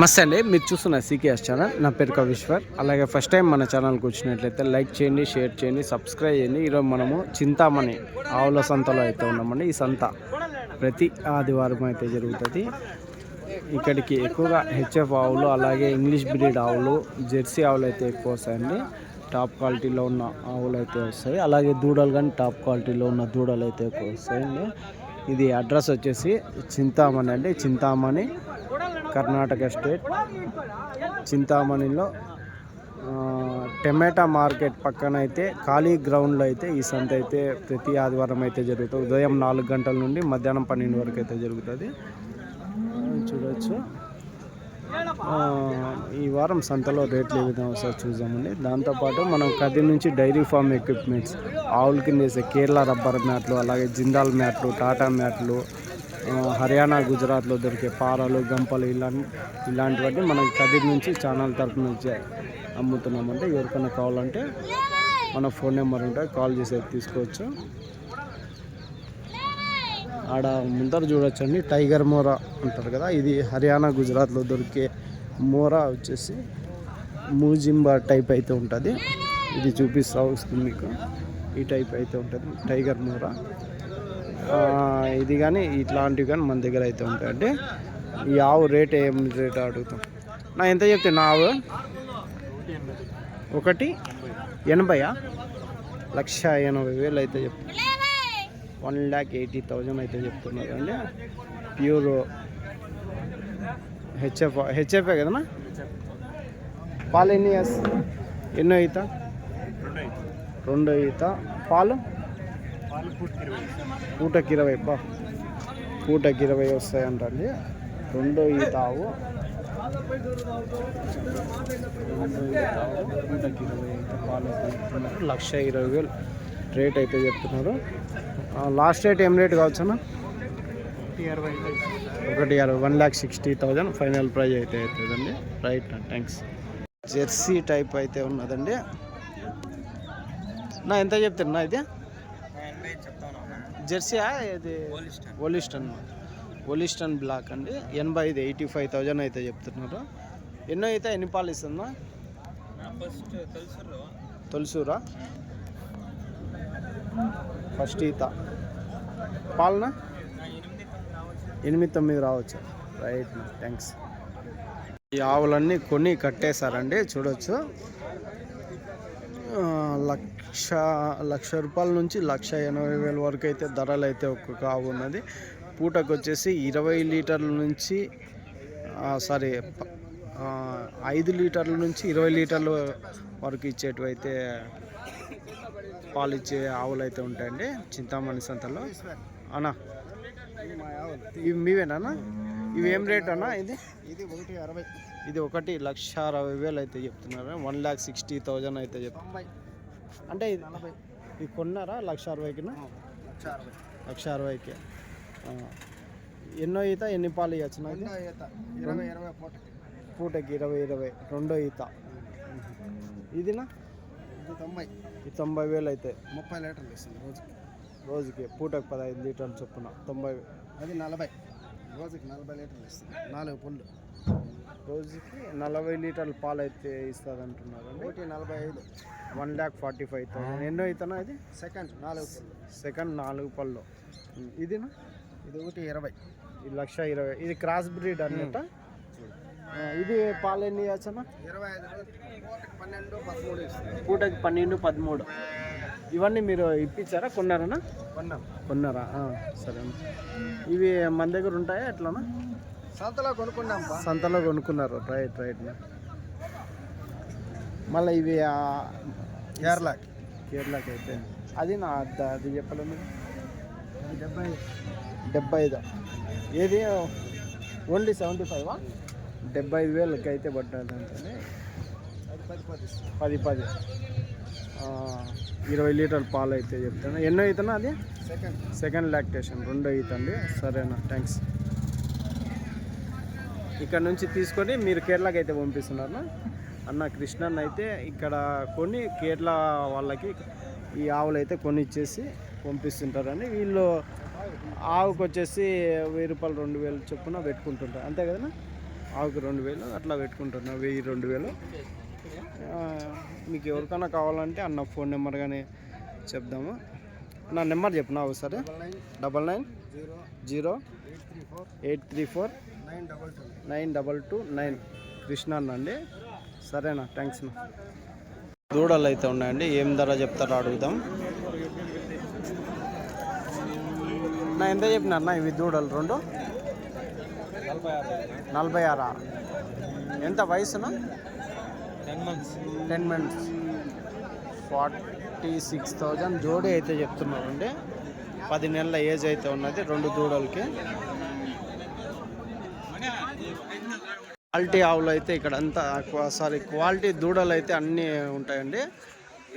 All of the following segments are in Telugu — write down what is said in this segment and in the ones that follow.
నమస్తే అండి. మీరు చూస్తున్న సీకేఎస్ ఛానల్. నా పేరు కవిశ్వర్. అలాగే ఫస్ట్ టైం మన ఛానల్కి వచ్చినట్లయితే లైక్ చేయండి షేర్ చేయండి సబ్స్క్రైబ్ చేయండి. ఈరోజు మనము చింతామణి ఆవుల సంతలో అయితే ఉన్నామండి. ఈ సంత ప్రతి ఆదివారం అయితే జరుగుతుంది. ఇక్కడికి ఎక్కువగా హెచ్ఎఫ్ ఆవులు అలాగే ఇంగ్లీష్ బ్రీడ్ ఆవులు జెర్సీ ఆవులు అయితే ఎక్కువ వస్తాయండి. టాప్ క్వాలిటీలో ఉన్న ఆవులు అయితే వస్తాయి. అలాగే దూడలు కానీ టాప్ క్వాలిటీలో ఉన్న దూడలు అయితే ఎక్కువ వస్తాయండి. ఇది అడ్రస్ వచ్చేసి చింతామణి అండి. చింతామణి కర్ణాటక స్టేట్ చింతామణిలో టమాటా మార్కెట్ పక్కన అయితే ఖాళీ గ్రౌండ్లో అయితే ఈ సంత అయితే ప్రతి ఆదివారం అయితే జరుగుతుంది. ఉదయం నాలుగు గంటల నుండి మధ్యాహ్నం పన్నెండు వరకు అయితే జరుగుతుంది. చూడవచ్చు చూడొచ్చు ఈ వారం సంతలో రేట్లు ఏ విధంగా వస్తాయో చూద్దామండి. దాంతోపాటు మనం కది నుంచి డైరీ ఫామ్ ఎక్విప్మెంట్స్ ఆవుల కింద వేసే కేరళ రబ్బర్ మ్యాట్లు అలాగే జిందాల్ మ్యాట్లు టాటా మ్యాట్లు హర్యానా గుజరాత్లో దొరికే పారలు గంపలు ఇలాంటి ఇలాంటివన్నీ మనం కదిరి నుంచి ఛానల్ తరపు నుంచి అమ్ముతున్నామంటే ఎవరికైనా కావాలంటే మన ఫోన్ నెంబర్ ఉంటే కాల్ చేసి తీసుకోవచ్చు. ఆడ ముందర చూడొచ్చండి టైగర్ మోరా అంటారు కదా ఇది హర్యానా గుజరాత్లో దొరికే మోరా వచ్చేసి మూజింబా టైప్ అయితే ఉంటుంది. ఇది చూపిస్తా వస్తుంది మీకు. ఈ టైప్ అయితే ఉంటుంది టైగర్ మోరా. ఇది కానీ ఇట్లాంటివి కానీ మన దగ్గర అయితే ఉంటాయండి ఈ ఆవు రేట్ ఏం రేట్ అడుగుతాం? నా ఎంత చెప్తే నా ఆవు? ఒకటి ఎనభైయా? లక్ష ఎనభై వేలు అయితే చెప్తాను వన్ ల్యాక్ ఎయిటీ థౌజండ్ అయితే చెప్తున్నారు. అండి ప్యూర్ హెచ్ఎఫ్ హెచ్ఎఫ్ఏ కదనా పాలు ఎన్ని ఇయర్స్ ఎన్నో ఈత రెండో ఈత పాలు? పూటకి ఇరవై బా పూటకి ఇరవై వస్తాయంటండి రెండో ఈ తావు. రెండో పూటకి ఇరవై పాలు అయితే లక్ష ఇరవై వేలు రేట్ అయితే చెప్తున్నారు. లాస్ట్ రేట్ ఏం రేట్ కావచ్చు అన్న? ఒకటి అరవై one lakh sixty thousand. Final price అయితే అవుతుందండి. రైట్ థ్యాంక్స్ జెర్సీ టైప్ అయితే ఉన్నదండి. నా ఎంత చెప్తున్నా అయితే జెర్సీయా? ఇది ఓలిస్టన్ ఓలిస్టన్ బ్లాక్ అండి. ఎనభై ఐదు ఎయిటీ ఫైవ్ థౌజండ్ అయితే చెప్తున్నారు. ఎన్నో అయితే ఎన్ని పాలు ఇస్తుందా తొలసూరా? ఫస్ట్ ఈత. పాలన? ఎనిమిది తొమ్మిది రావచ్చు. రైట్ థ్యాంక్స్ ఈ ఆవులన్నీ కొని కట్టేశారండి. చూడొచ్చు. లక్ష లక్ష రూపాయల నుంచి లక్ష ఎనభై వేల వరకు అయితే ధరలు అయితే ఒక్కొక్క ఆవు ఉన్నది. పూటకు వచ్చేసి ఇరవై లీటర్ల నుంచి సారీ ఐదు లీటర్ల నుంచి ఇరవై లీటర్ల వరకు ఇచ్చేటివి అయితే పాలు ఇచ్చే ఆవులు అయితే ఉంటాయండి. చింతామణి సంతలో. అన్నా ఇవి మీవేనా ఇవి ఏం రేట్ అన్నా ఇది? ఇది ఒకటి అరవై. ఇది ఒకటి లక్ష అరవై వేలు అయితే చెప్తున్నారు. వన్ ల్యాక్ సిక్స్టీ థౌజండ్ అయితే చెప్తున్నారు అంటే ఇది ఇది కొన్నారా? లక్ష అరవైకినా లక్ష అరవై. లక్ష అరవైకి. ఎన్నో ఈత? ఎన్ని పాలు ఇవ్వచ్చు నాకు? పూటకి. ఇరవై ఇరవై. రెండో ఈత. ఇదినా ఇది తొంభై. తొంభై వేలు అయితే. ముప్పై లీటర్లు ఇస్తుంది రోజుకి. రోజుకి పూటకి పదహైదు లీటర్లు చొప్పున తొంభై అది నలభై. రోజుకి నలభై లీటర్లు ఇస్తుంది నాలుగు పుల్లు రోజుకి నలభై లీటర్ల పాలు అయితే ఇస్తుంది అంటున్నారండి ఒకటి నలభై ఐదు. One lakh forty five thousand. ఎన్నో అవుతానా ఇది? సెకండ్ నాలుగు. సెకండ్ నాలుగు పళ్ళు. ఇదినా? ఇది ఒకటి ఇరవై. ఇది లక్ష ఇరవై. ఇది క్రాస్ బ్రీడ్ అన్నట్ట ఆ, ఇది పాలు ఎన్ని ఇవ్వచ్చనా ఇరవై పన్నెండు పదమూడు పూటకి పన్నెండు పదమూడు. ఇవన్నీ మీరు ఇప్పించారా? కొన్నారనా? కొన్నాం. కొన్నారా? సరే. ఇవి మన దగ్గర ఉంటాయా ఎట్లానా సంతలో కొనుక్కున్నాం సంతలో కొనుక్కున్నారు. రైట్ రైట్ మళ్ళీ ఇవి ఆ, కేరళకి. అయితే అది నా అది చెప్పలే మీరు డెబ్బై డెబ్బై ఐదు. ఏది? ఓన్లీ సెవెంటీ ఫైవా డెబ్బై ఐదు వేలకి అయితే పడ్డాది అంటే పది పది. ఇరవై లీటర్ పాలు అయితే చెప్తాను ఎన్నో అవుతున్నా అది? సెకండ్ సెకండ్ లాక్టేషన్ రెండో అవుతుంది. సరేనా. థ్యాంక్స్ ఇక్కడ నుంచి తీసుకొని మీరు కేరళకి అయితే పంపిస్తున్నారు అన్న కృష్ణన్ అయితే ఇక్కడ కొన్ని కేరళ వాళ్ళకి ఈ ఆవులు అయితే కొని ఇచ్చేసి పంపిస్తుంటారని వీళ్ళు ఆవుకు వచ్చేసి వెయ్యి రూపాయలు రెండు వేలు చొప్పున పెట్టుకుంటుంటారు. అంతే కదనా? ఆవుకు రెండు వేలు అట్లా పెట్టుకుంటున్నా వెయ్యి రెండు వేలు. మీకు ఎవరికైనా కావాలంటే అన్న ఫోన్ నెంబర్ కానీ చెప్దాము. నా నెంబర్ చెప్పినా ఒకసారి. Double nine zero zero eight three four eight three four nine double two. Nine double two nine. Krishna అన్న అండి సరేనా థ్యాంక్స్ నా దూడలు అయితే ఉన్నాయండి. ఏం ధర చెప్తారో అడుగుదాం. నా ఎంత చెప్పినారన్నా ఇవి దూడలు రెండు? నలభై ఆరా. ఎంత వయసునా? Ten months. Ten minutes forty six thousand. జోడీ అయితే చెప్తున్నారండి పది నెలల ఏజ్ అయితే ఉన్నది రెండు దూడలకి. క్వాలిటీ ఆవులు అయితే ఇక్కడ అంతా సారీ క్వాలిటీ దూడలు అయితే అన్నీ ఉంటాయండి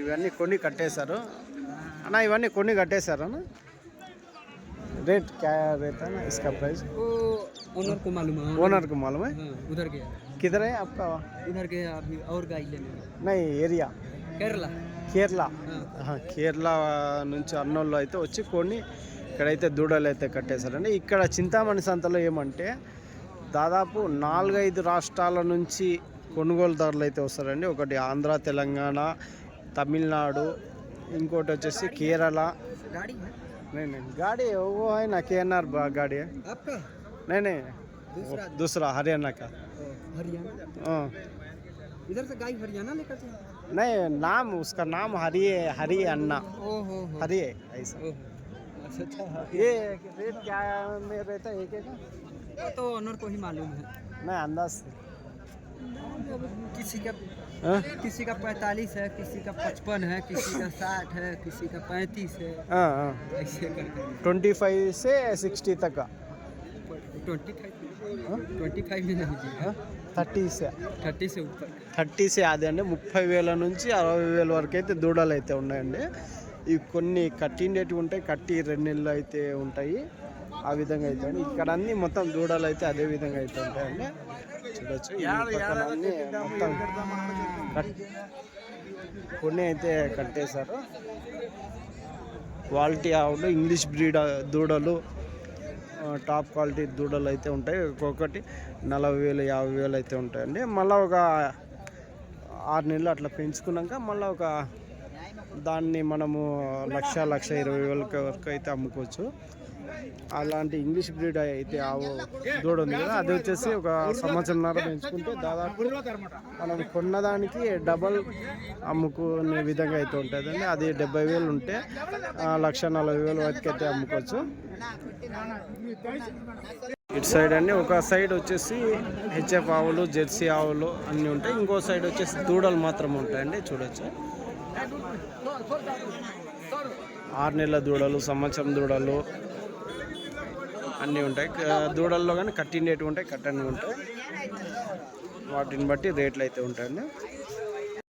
ఇవన్నీ కొన్ని కట్టేశారు అన్న ఇవన్నీ కొన్ని కట్టేశారు అన్న రేట్ క్యా రేట్ है ना इसका प्राइस वो ओनर को मालूम है ओनर को मालूम है हाँ, उधर गया किधर है आपका उधर गया अभी और गाय लेने नहीं एरिया केरला కేరళ हाँ ఆహా, కేరళ నుంచి అన్నోళ్ళు అయితే వచ్చి కొన్ని ఇక్కడైతే దూడలు అయితే కట్టేశారండి ఇక్కడ చింతామణి సంతలో ఏమంటే దాదాపు నాలుగైదు రాష్ట్రాల నుంచి కొనుగోలుదారులు అయితే వస్తారండి ఒకటి ఆంధ్ర తెలంగాణ తమిళనాడు ఇంకోటి వచ్చేసి కేరళ गाड़ी है नहीं नहीं गाड़ी है, वो है ना के एन आर गाड़ी है आपका नहीं नहीं वो दूसरा हरियाणा का ओ, हरियाणा हाँ। इधर से गाय हरियाणा लेकर जाए नहीं नाम उसका नाम हरि हरि अन्ना ओ हो हो हरि है ऐसा ओ, अच्छा अच्छा ये रेट क्या में रहता है एक एक का? वो तो ओनर को ही मालूम है मैं अंदाज से किसी का हाँ किसी का पैंतालीस है किसी का पचपन है किसी का साठ है किसी का पैंतीस है हाँ हाँ ऐसे करके ट्वेंटी फाइव से सिक्सटी तक का ट्वेंटी फाइव हाँ? ट्वेंटी फाइव में नहीं जी థర్టీ సే थर्टी से ऊपर థర్టీ సే అదే అండి ముప్పై వేల నుంచి అరవై వేల వరకు అయితే దూడలు అయితే ఉన్నాయండి ఇవి కొన్ని కట్టిండేటివి ఉంటాయి కట్టి రెండు నెలలు అయితే ఉంటాయి ఆ విధంగా అయితే. ఇక్కడ అన్ని మొత్తం దూడలు అయితే అదే విధంగా అయితే ఉంటాయండి చూడొచ్చు అన్ని మొత్తం కొన్ని అయితే కట్టేశారు. క్వాలిటీ ఆవులు ఇంగ్లీష్ బ్రీడ్ దూడలు టాప్ క్వాలిటీ దూడలు అయితే ఉంటాయి. ఒక్కొక్కటి నలభై వేలు యాభై వేలు అయితే ఉంటాయండి. మళ్ళీ ఒక ఆరు నెలలు అట్లా పెంచుకున్నాక మళ్ళీ ఒక దాన్ని మనము లక్ష లక్ష ఇరవై వేలకి వరకు అయితే అమ్ముకోవచ్చు. అలాంటి ఇంగ్లీష్ బ్రీడ్ అయితే ఆవు దూడ ఉంది కదా అది వచ్చేసి ఒక సంవత్సరంన్నర పెంచుకుంటే దాదాపు మనం కొన్నదానికి డబల్ అమ్ముకునే విధంగా అయితే ఉంటుందండి. అది డెబ్బై వేలు ఉంటే లక్ష నలభై వేలు వరకు అయితే అమ్ముకోవచ్చు. ఇటు సైడ్ అండి ఒక సైడ్ వచ్చేసి హెచ్ఎఫ్ ఆవులు జెర్సీ ఆవులు అన్నీ ఉంటాయి. ఇంకో సైడ్ వచ్చేసి దూడలు మాత్రం ఉంటాయండి చూడొచ్చు. ఆరు నెలల దూడలు సంవత్సరం దూడలు అన్నీ ఉంటాయి. దూడల్లో కానీ కట్టిండేటివి ఉంటాయి కట్టని ఉంటాయి. వాటిని బట్టి రేట్లు అయితే ఉంటాయండి.